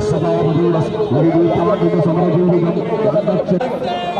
ശുദ്ധിയും വെളുപ്പും ഏറെ കാരണമായുള്ള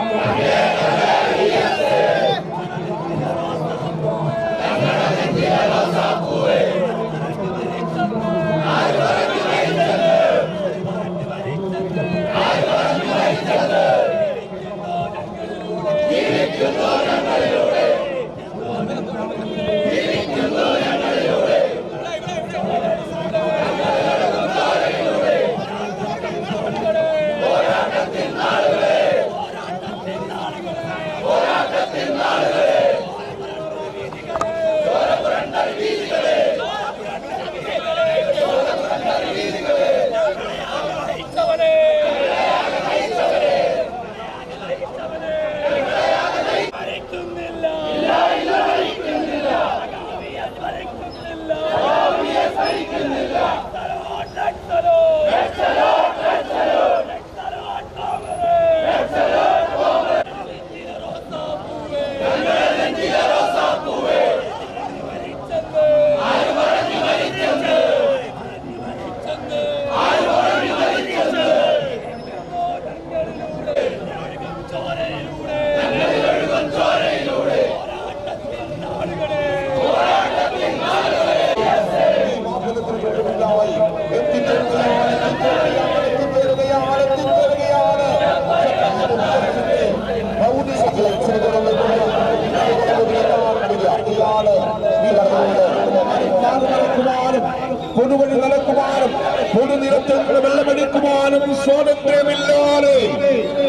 പൊതുവഴി നടക്കുവാനും പൊതുനിരത്തിൽ വെള്ളമെടുക്കുവാനും സ്വാതന്ത്ര്യമില്ലാതെ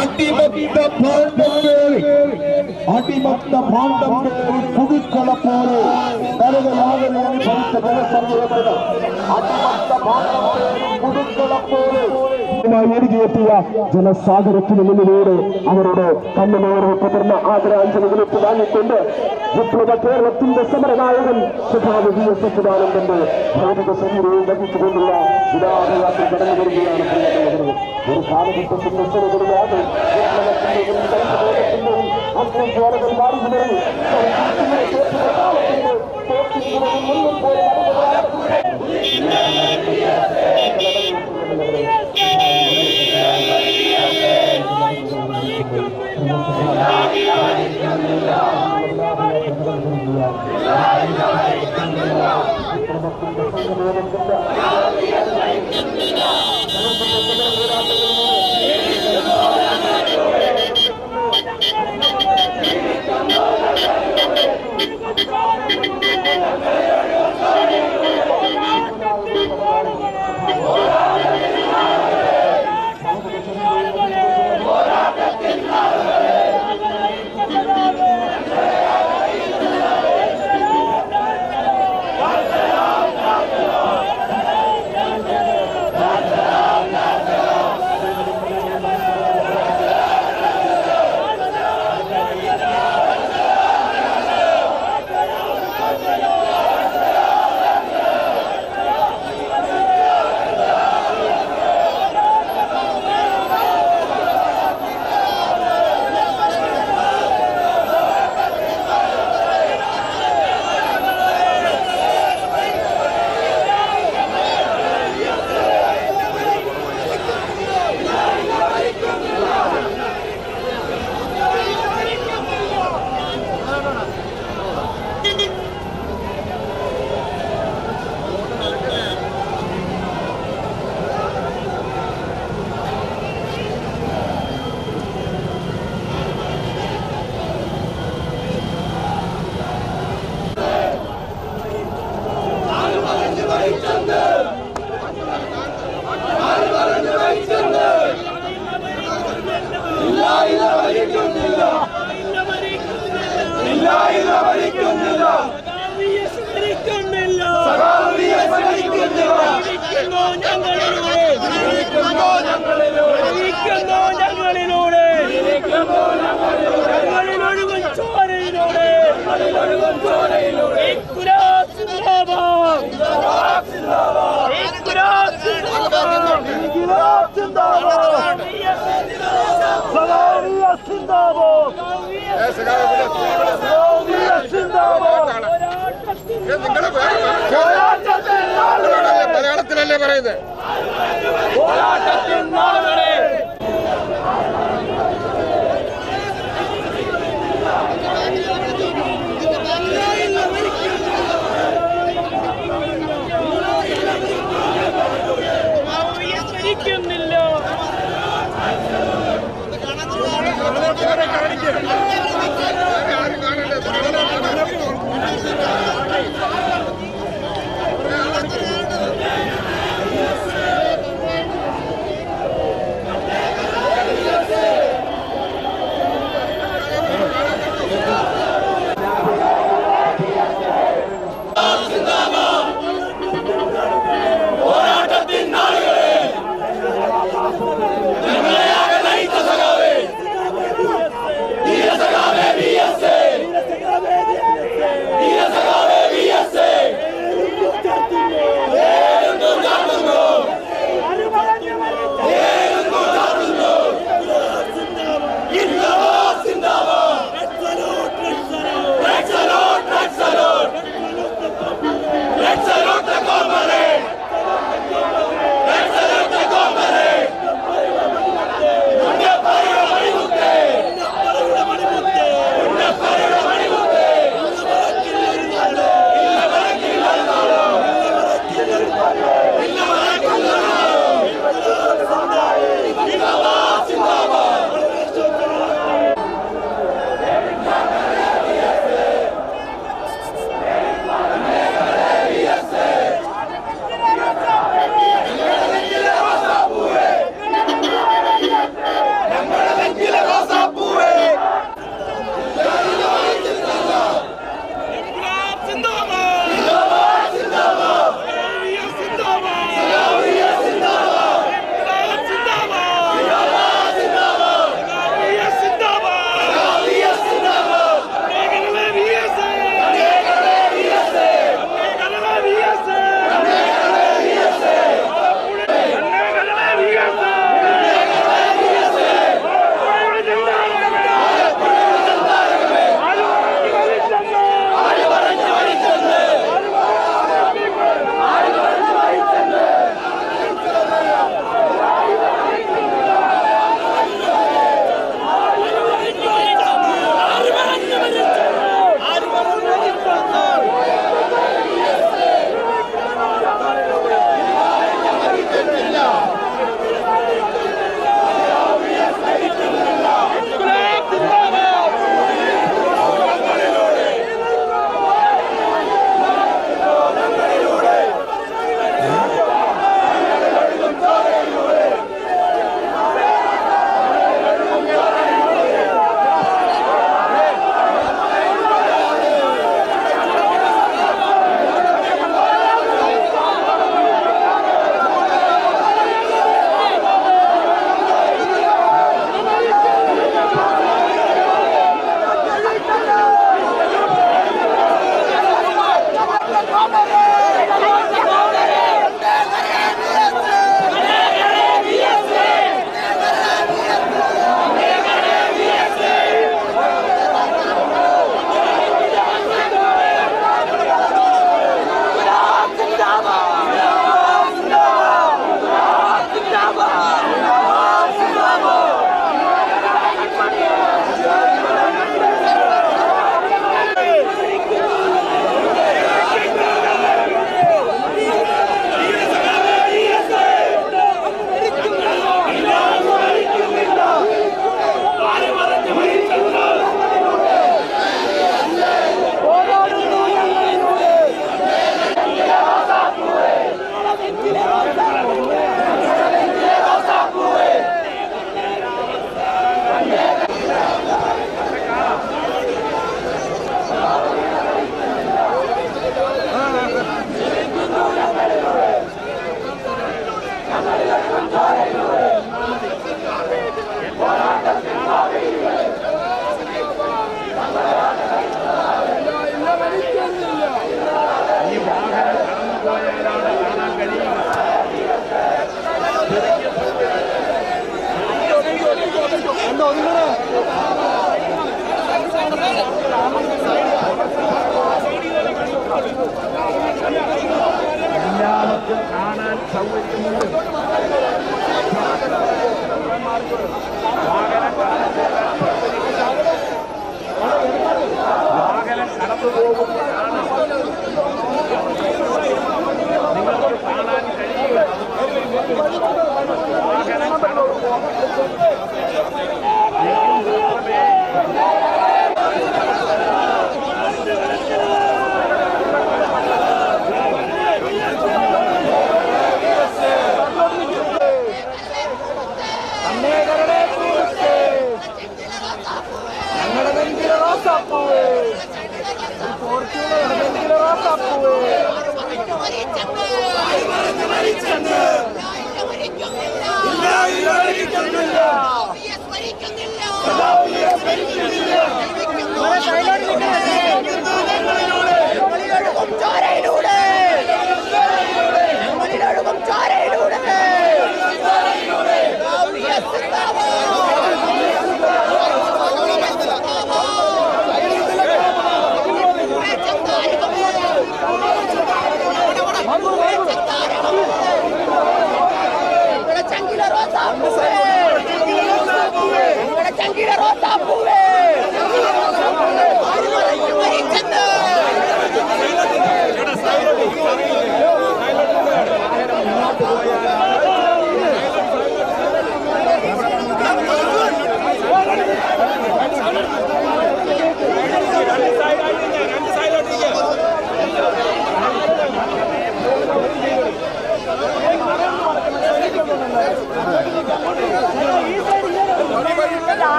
അടിമത്ത പേറി അടിമത്ത പേറി കുടിക്കള പോലെ നരകയാതന അനുഭവിച്ച ജനസമൂഹത്തിന് അടിമത്ത പേറി കുടിക്കള പോലെ ഒഴുകിയെത്തിയ ജനസാഗരത്തിന് മുന്നിലൂടെ അവരുടെ കണ്ണുനോറ് പകർന്ന ആദരാഞ്ജലികളിട്ട് വാങ്ങിക്കൊണ്ട് വിപ്ലവ കേരളത്തിന്റെ സമരനായകൻ സ്വഭാവ വി എസ് സച്ചിദാനന്ദന്റെ ഭൗതിക ശരീരവും വഹിച്ചുകൊണ്ടുള്ള വിടാഹയാത്ര കടന്നു വരികയാണ്. ഒരു കാലഘട്ടത്തിന്റെ കൽപ്പബോധത്തിന്റെയും അഗ്നിജ്വാലകൾ മാറി വിടറി আল্লাহ Zindabad! İnkılap zindabat! Salaviye zindabat! Salaviye zindabat! പോരാട്ടത്തിലല്ലേ പറയുന്നത് പോരാട്ടത്തിൽ നാളെ Amerika, Amerika.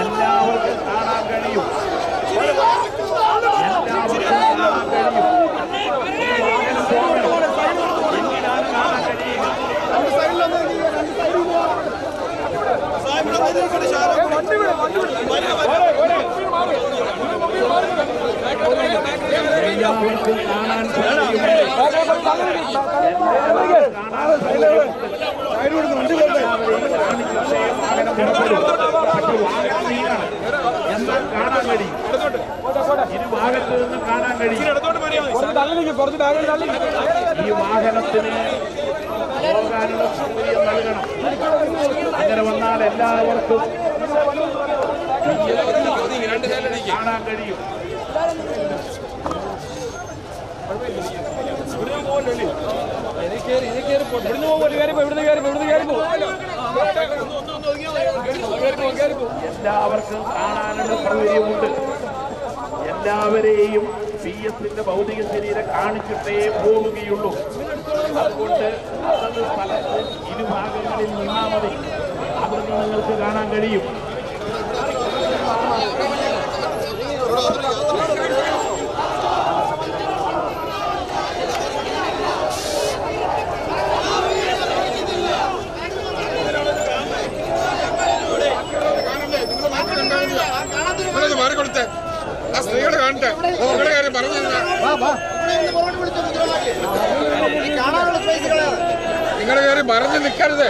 എല്ലാവർക്കും കാണാൻ കഴിയും. എല്ലാവർക്കും കാണാൻ കഴിയും. എന്തിനാണ് കാണാൻ വാഹനത്തിന് പോകാനുള്ള സൗകര്യം നൽകണം. അങ്ങനെ വന്നാൽ കഴിയും ഇരുഭാഗത്ത് നിന്ന് കാണാൻ കഴിയും. നൽകണം അങ്ങനെ വന്നാൽ എല്ലാവർക്കും കാണാനുള്ള സൗകര്യമുണ്ട്. എല്ലാവരെയും പി എസിന്റെ ഭൗതിക ശരീരം കാണിച്ചിട്ടേ പോവുകയുള്ളൂ. അതുകൊണ്ട് അതത് സ്ഥലത്ത് ഇരുഭാഗങ്ങളിൽ നിന്നാ മതി. അവിടെ നിങ്ങൾക്ക് കാണാൻ കഴിയും. സ്ത്രീകൾ നമ്മുടെ നിങ്ങളുടെ കാര്യം പറഞ്ഞു നിങ്ങളുടെ കാര്യം പറഞ്ഞു നിൽക്കരുത്.